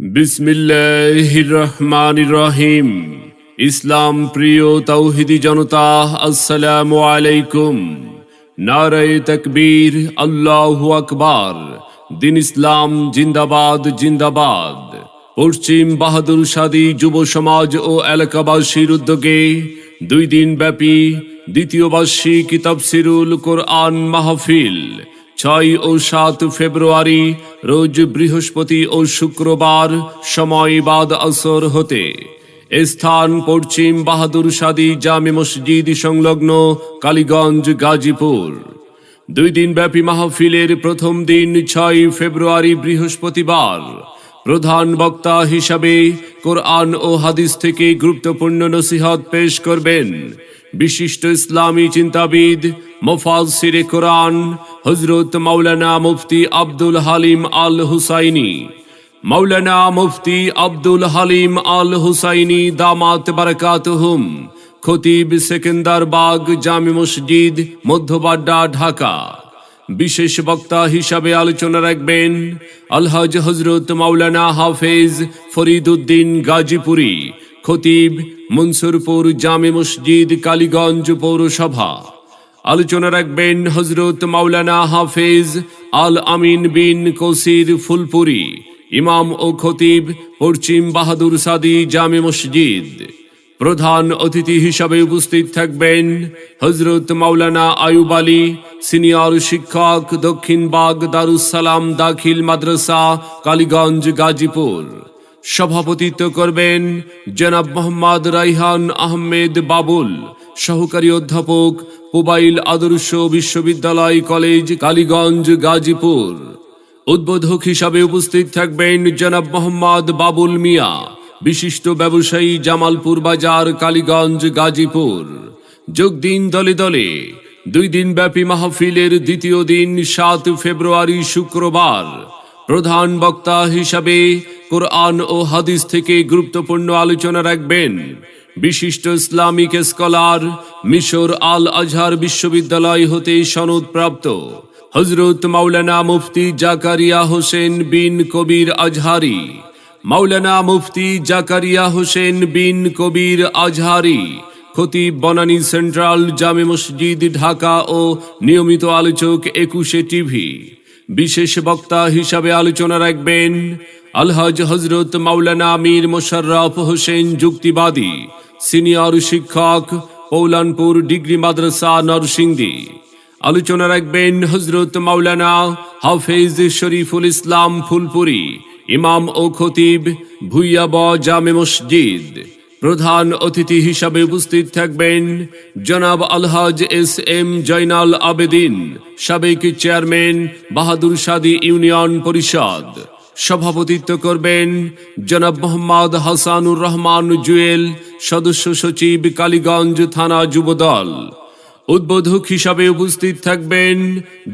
বিসমিল্লাহির রহমানির রহিম ইসলাম প্রিয় তৌহিদি জনতা, আসসালামু আলাইকুম। নারায় তকবীর, আল্লাহু আকবার। দিন ইসলাম জিন্দাবাদ জিন্দাবাদ। পশ্চিম বাহাদুর সাদী যুব সমাজ ও এলাকাবাসীর উদ্যোগে দুই দিন ব্যাপী দ্বিতীয় বার্ষিক তাফসিরুল কোরআন মাহফিল ছয় ও সাত ফেব্রুয়ারি রোজ বৃহস্পতি ও শুক্রবার সময় বাদ আসর হতে স্থান পশ্চিম বাহাদুর সাদি জামে মসজিদ সংলগ্ন কালীগঞ্জ, গাজীপুর। দুই দিন ব্যাপী মাহফিলের প্রথম দিন ছয় ফেব্রুয়ারি বৃহস্পতিবার। প্রধান বক্তা হিসাবে কোরআন ও হাদিস থেকে গুরুত্বপূর্ণ নসিহত পেশ করবেন বিশিষ্ট ইসলামী চিন্তাবিদ মোফাজিরে কোরআন হজরত মাওলানা মুফতি আব্দুল হালিম আল হুসাইনি মাওলানা মুফতি আব্দুল হালিম আল হুসাইনি দামাত বারাকাতুহুম, খতিব সেকেন্দার বাগ জামি মসজিদ, মধ্যবাড্ডা, ঢাকা। বিশেষ বক্তা হিসাবে আলোচনা রাখবেন আলহাজ হজরত মাওলানা হাফেজ ফরিদ উদ্দিন গাজীপুরি। খতিব, মনসুরপুর জামে মসজিদ, কালীগঞ্জ পৌরসভা। আলোচনা রাখবেন হজরত মাওলানা হাফেজ আল আমিন বিন কসির ফুলপুরি, ইমাম ও খতিব, পশ্চিম বাহাদুর সাদি জামে মসজিদ। প্রধান অতিথি হিসাবে উপস্থিত থাকবেন হজরত মাওলানা আয়ুব আলী, সিনিয়র শিক্ষক দক্ষিণ বাগ দারুসালাম দাখিল মাদ্রাসা, কালীগঞ্জ গাজীপুর। সভাপতিত্ব করবেন জনাব মোহাম্মদ রাইহান আহমেদ বাবুল, সহকারী অধ্যাপক পুবাইল আদর্শ বিশ্ববিদ্যালয় কলেজ, কালীগঞ্জ, গাজীপুর। উদ্বোধক হিসাবে উপস্থিত থাকবেন জনাব মোহাম্মদ বাবুল মিয়া, বিশিষ্ট ব্যবসায়ী জামালপুর বাজার, কালীগঞ্জ, গাজীপুর। যোগ দিন দলে দলে, দুই দিন ব্যাপী মাহফিলের দ্বিতীয় দিন সাত ফেব্রুয়ারি শুক্রবার। প্রধান বক্তা হিসাবে কোরআন ও হাদিস থেকে গুরুত্বপূর্ণ আলোচনা রাখবেন। বিশিষ্ট ইসলামিক স্কলার মিশর আল আজহার বিশ্ববিদ্যালয় হতে সনদপ্রাপ্ত হজরত মাওলানা মুফতি জাকারিয়া হোসেন বিন কবির আজহারি, মাওলানা মুফতি জাকারিয়া হোসেন বিন কবির আজহারি, খতিব বনানী সেন্ট্রাল জামে মসজিদ ঢাকা ও নিয়মিত আলোচক একুশে টিভি। বিশেষ বক্তা হিসাবে আলোচনা রাখবেন আলহাজ হজরত মাওলানা মীর মোশাররফ হোসেন যুক্তিবাদী, সিনিয়র শিক্ষক, পৌলানপুর ডিগ্রি মাদ্রাসা, নরসিংদী। আলোচনা রাখবেন হজরত মাওলানা হাফেজ শরীফুল ইসলাম ফুলপুরি, ইমাম ও খতিব, ভুইয়াব জামে মসজিদ। প্রধান অতিথি হিসাবে উপস্থিত থাকবেন জনাব আলহাজ এস এম জয়নাল আবেদিন, সাবেক চেয়ারম্যান বাহাদুর সাদি ইউনিয়ন পরিষদ। সভাপতিত্ব করবেন জনাব মোহাম্মদ হাসানুর রহমান জুয়েল, সদস্য সচিব কালীগঞ্জ থানা যুবদল। উদ্বোধক হিসাবে উপস্থিত থাকবেন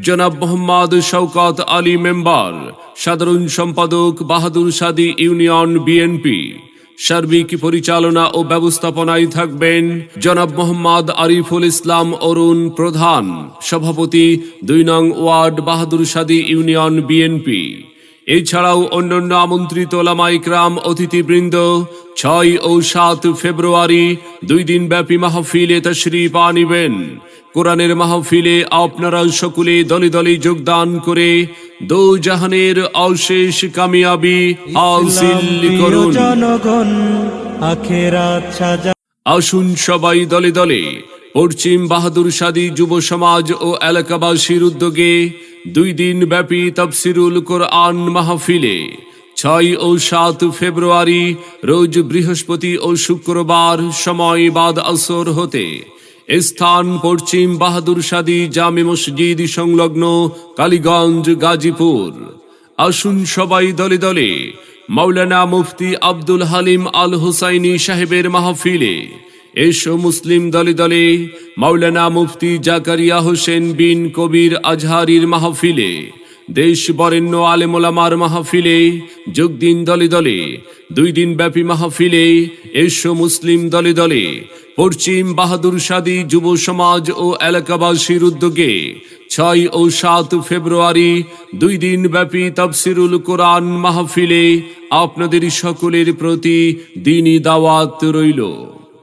জনাব মোহাম্মদ শওকত আলী মেম্বার, সাধারণ সম্পাদক বাহাদুর সাদি ইউনিয়ন বিএনপি। সার্বিক পরিচালনা ও ব্যবস্থাপনায় থাকবেন জনাব মোহাম্মদ আরিফুল ইসলাম অরুণ প্রধান, সভাপতি দুই নং ward Bahadur Sadi union BNP. এছাড়াও অন্যান্য আমন্ত্রিত ওলামাইকরাম অতিথিবৃন্দ ছয় ও সাত ফেব্রুয়ারি দুই দিন ব্যাপী মাহফিলে তশরি পা নিবেন কোরআনের মাহফিলে আপনারা সকলে দলে দলে যোগদান করে দো জাহানের অশেষ কামিয়াবি হাসিল করুন। জনগণ আখেরাত সাজা আসুন সবাই দলে দলে পশ্চিম বাহাদুর সাদি যুব সমাজ ও এলাকাবাসীর উদ্যোগে দুই দিন ব্যাপী তফসিরুল কোরআন মাহফিলে ছয় ও সাত ফেব্রুয়ারি রোজ বৃহস্পতি ও শুক্রবার সময় বাদ আসর হতে স্থান পশ্চিম বাহাদুর সাদি জামে মসজিদ সংলগ্ন কালীগঞ্জ, গাজীপুর। আসুন সবাই দলে দলে মাওলানা মুফতি আব্দুল হালিম আল হুসাইনি সাহেবের মাহফিলে এসো মুসলিম দলে দলে, মাওলানা মুফতি জাকারিয়া হোসেন বিন কবির আজহারির মাহফিলে দেশ বরেণ্য আলেমোলামার মাহফিলে যোগ দিন দলে দলে, দুই দিন ব্যাপী মাহফিলে এসো মুসলিম দলে দলে, পশ্চিম বাহাদুর সাদি যুব সমাজ ও এলাকাবাসীর উদ্যোগে ছয় ও সাত ফেব্রুয়ারি দুই দিন ব্যাপী তাফসিরুল কোরআন মাহফিলে আপনাদের সকলের প্রতি দিনই দাওয়াত রইল।